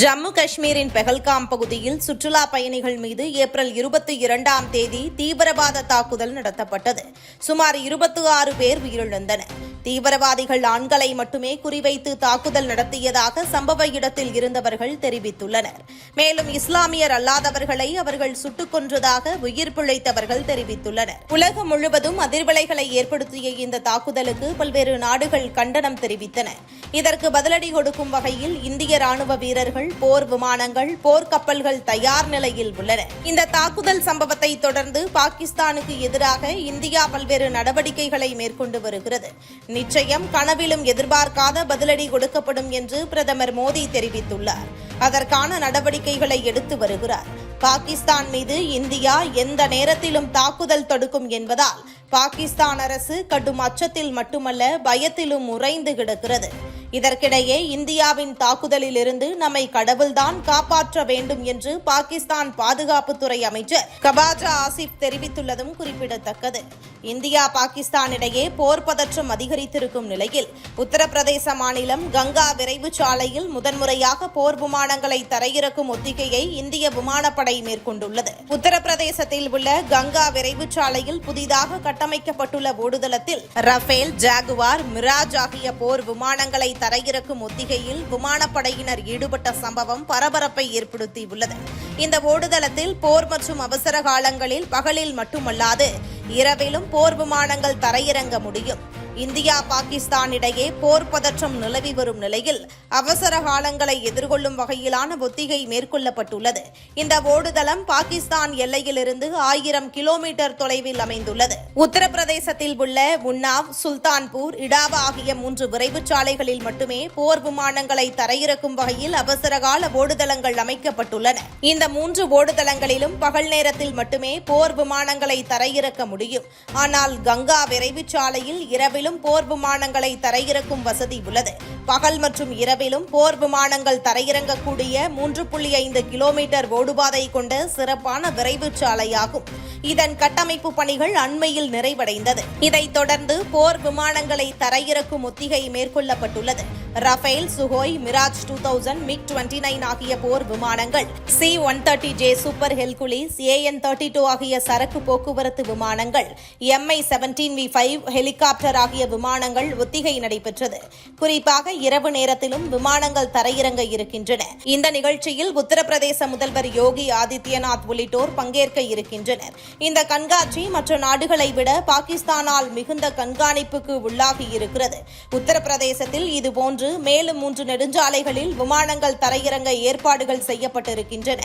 ஜம்மு காஷ்மீரின் பெஹல்காம் பகுதியில் சுற்றுலா பயணிகள் மீது ஏப்ரல் இருபத்தி இரண்டாம் தேதி தீவிரவாத தாக்குதல் நடத்தப்பட்டது. சுமார் இருபத்தி ஆறு பேர் உயிரிழந்தனர். தீவிரவாதிகள் ஆண்களை மட்டுமே குறிவைத்து தாக்குதல் நடத்தியதாக சம்பவ இடத்தில் இருந்தவர்கள் தெரிவித்துள்ளனர். மேலும் இஸ்லாமியர் அல்லாதவர்களை அவர்கள் சுட்டுக் கொன்றதாக உயிர் பிழைத்தவர்கள் தெரிவித்துள்ளனர். உலகம் முழுவதும் அதிர்வலைகளை ஏற்படுத்திய இந்த தாக்குதலுக்கு பல்வேறு நாடுகள் கண்டனம் தெரிவித்தன. இதற்கு பதிலடி கொடுக்கும் வகையில் இந்திய ராணுவ வீரர்கள் போர் விமானங்கள் போர்க்கப்பல்கள் தயார் நிலையில் உள்ளன. இந்த தாக்குதல் சம்பவத்தை தொடர்ந்து பாகிஸ்தானுக்கு எதிராக இந்தியா பல்வேறு நடவடிக்கைகளை மேற்கொண்டு வருகிறது. நிச்சயம் கனவிலும் எதிர்பார்க்காத பதிலடி கொடுக்கப்படும் என்று பிரதமர் மோடி தெரிவித்துள்ளார். அதற்கான நடவடிக்கைகளை எடுத்து வருகிறார். பாகிஸ்தான் மீது இந்தியா எந்த நேரத்திலும் தாக்குதல் தொடுக்கும் என்பதால் பாகிஸ்தான் அரசு கடும் அச்சத்தில் மட்டுமல்ல பயத்திலும் உறைந்து கிடக்கிறது. இதற்கிடையே இந்தியாவின் தாக்குதலிலிருந்து நம்மை கடவுள்தான் காப்பாற்ற வேண்டும் என்று பாகிஸ்தான் பாதுகாப்புத்துறை அமைச்சர் கபாஜா ஆசிப் தெரிவித்துள்ளதும் குறிப்பிடத்தக்கது. இந்தியா பாகிஸ்தான் இடையே போர் பதற்றம் அதிகரித்திருக்கும் நிலையில் உத்தரப்பிரதேச மாநிலம் கங்கா விரைவு சாலையில் முதன்முறையாக போர் விமானங்களை தரையிறக்கும் ஒத்திகையை இந்திய விமானப்படை மேற்கொண்டுள்ளது. உத்தரப்பிரதேசத்தில் உள்ள கங்கா விரைவு சாலையில் புதிதாக கட்டமைக்கப்பட்டுள்ள ஓடுதளத்தில் ரஃபேல் ஜாகுவார் மிராஜ் ஆகிய போர் விமானங்களை தரையிறக்கும் ஒத்திகையில் விமானப்படையினர் ஈடுபட்ட சம்பவம் பரபரப்பை ஏற்படுத்தியுள்ளது. இந்த ஓடுதளத்தில் போர் மற்றும் அவசர காலங்களில் பகலில் மட்டுமல்லாது இரவிலும் போர் விமானங்கள் தரையிறங்க முடியும். இந்தியா பாகிஸ்தான் இடையே போர் பதற்றம் நிலவி வரும் நிலையில் அவசர காலங்களை எதிர்கொள்ளும் வகையிலான ஒத்திகை மேற்கொள்ளப்பட்டுள்ளது. இந்த ஓடுதளம் பாகிஸ்தான் எல்லையிலிருந்து ஆயிரம் கிலோமீட்டர் தொலைவில் அமைந்துள்ளது. உத்தரப்பிரதேசத்தில் உள்ள உன்னாவ் சுல்தான்பூர் இடாவா ஆகிய மூன்று விரைவு சாலைகளில் மட்டுமே போர் விமானங்களை தரையிறக்கும் வகையில் அவசரகால ஓடுதளங்கள் அமைக்கப்பட்டுள்ளன. இந்த மூன்று ஓடுதளங்களிலும் பகல் நேரத்தில் மட்டுமே போர் விமானங்களை தரையிறக்க முடியும். ஆனால் கங்கா விரைவு சாலையில் இரவிலும் போர் விமானங்களை தரையிறக்கும் வசதி உள்ளது. பகல் மற்றும் இரவிலும் போர் விமானங்கள் தரையிறங்கக்கூடிய மூன்று புள்ளி ஐந்து கிலோமீட்டர் ஓடுபாதை கொண்ட சிறப்பான விரைவு சாலையாகும். இதன் கட்டமைப்பு பணிகள் அண்மையில் நிறைவடைந்தது. இதைத் தொடர்ந்து போர் விமானங்களை தரையிறக்கும் ஒத்திகை மேற்கொள்ளப்பட்டுள்ளது. Rafale Sukhoi Mirage two thousand MiG twenty nine ஆகிய போர் விமானங்கள் C one thirty J super Hercules A N thirty two ஆகிய சரக்கு போக்குவரத்து விமானங்கள் M I seventeen V five helicopter ஆகிய விமானங்கள் ஒத்திகை நடைபெற்றது. குறிப்பாக இரவு நேரத்திலும் விமானங்கள் தரையிறங்க இருக்கின்றன. இந்த நிகழ்ச்சியில் உத்தரப்பிரதேச முதல்வர் யோகி ஆதித்யநாத் உள்ளிட்டோர் பங்கேற்க இருக்கின்றனர். இந்த கண்காட்சி மற்ற நாடுகளை விட பாகிஸ்தானால் மிகுந்த கண்காணிப்புக்கு உள்ளாகி இருக்கிறது. உத்தரப்பிரதேசத்தில் இதுபோன்று மேலும் மூன்று நெடுஞ்சாலைகளில் விமானங்கள் தரையிறங்க ஏற்பாடுகள் செய்யப்பட்டிருக்கின்றன.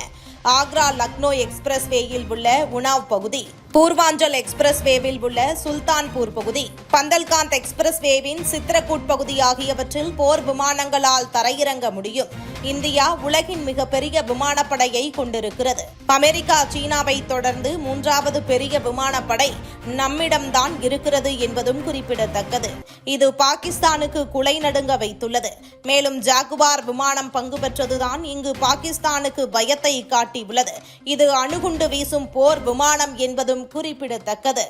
ஆக்ரா லக்னோ எக்ஸ்பிரஸ் வேயில் உள்ள உனாவ் பகுதி. பூர்வாஞ்சல் எக்ஸ்பிரஸ் வேவில் உள்ள சுல்தான்பூர் பகுதி பந்தல்காந்த் எக்ஸ்பிரஸ் வேவின் சித்ரகூட் பகுதி ஆகியவற்றில் போர் விமானங்களால் தரையிறங்க முடியும். இந்தியா உலகின் மிகப்பெரிய விமானப்படையை கொண்டிருக்கிறது. அமெரிக்கா சீனாவை தொடர்ந்து மூன்றாவது பெரிய விமானப்படை நம்மிடம்தான் இருக்கிறது என்பதும் குறிப்பிடத்தக்கது. இது பாகிஸ்தானுக்கு குலை நடுங்க வைத்துள்ளது. மேலும் ஜாகுவார் விமானம் பங்கு பெற்றதுதான் இங்கு பாகிஸ்தானுக்கு பயத்தை காட்டியுள்ளது. இது அணுகுண்டு வீசும் போர் விமானம் என்பதும் குறிப்பிடத்தக்கது.